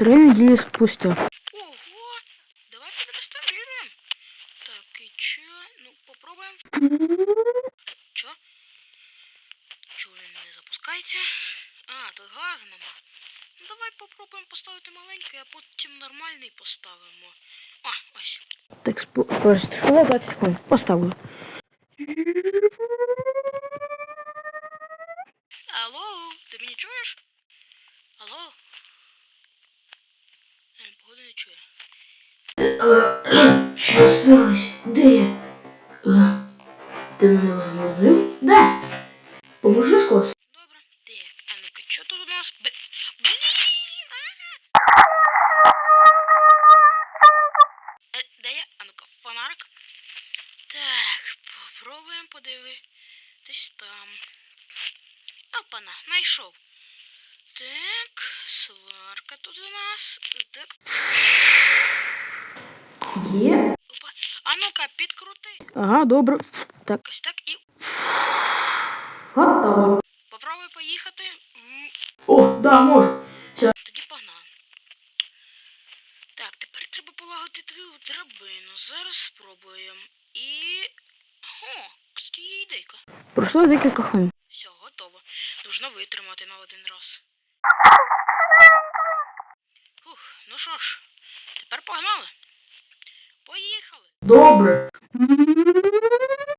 Три недели спустя. Ого! Давай подреставрируем. Так, и чё? Ну, попробуем. Чё? Чё він не запускається? А, тут газу нема. Ну давай попробуємо поставити маленький, а потім нормальний поставимо. А, ось. Так, спо- просто що 20 секунд. Поставлю. Алло, ти мене чуєш? Алло? Чує. Що сталося? Де я? Е, Ти мене розмовив? Де? Поможи скос. Добре. Так, а ну-ка, що тут у нас? Блін! Е, де я? А ну-ка, фонарик. Так, попробуємо подивитись там. Опана, знайшов. Так, сварка тут у нас. Так, Є? опа. А ну-ка, підкрути. Ага, добре. Так. Ось так і Готово. попробуй поїхати. О, да, можу. Тоді погнали. Так, тепер треба полагодити твою драбину. Зараз спробуємо. І. О, кстати, є ідейка. Пройшло декілька хвилин. Все, готово. Нужно витримати на один раз. Що ж, тепер погнали. Поїхали. Добре.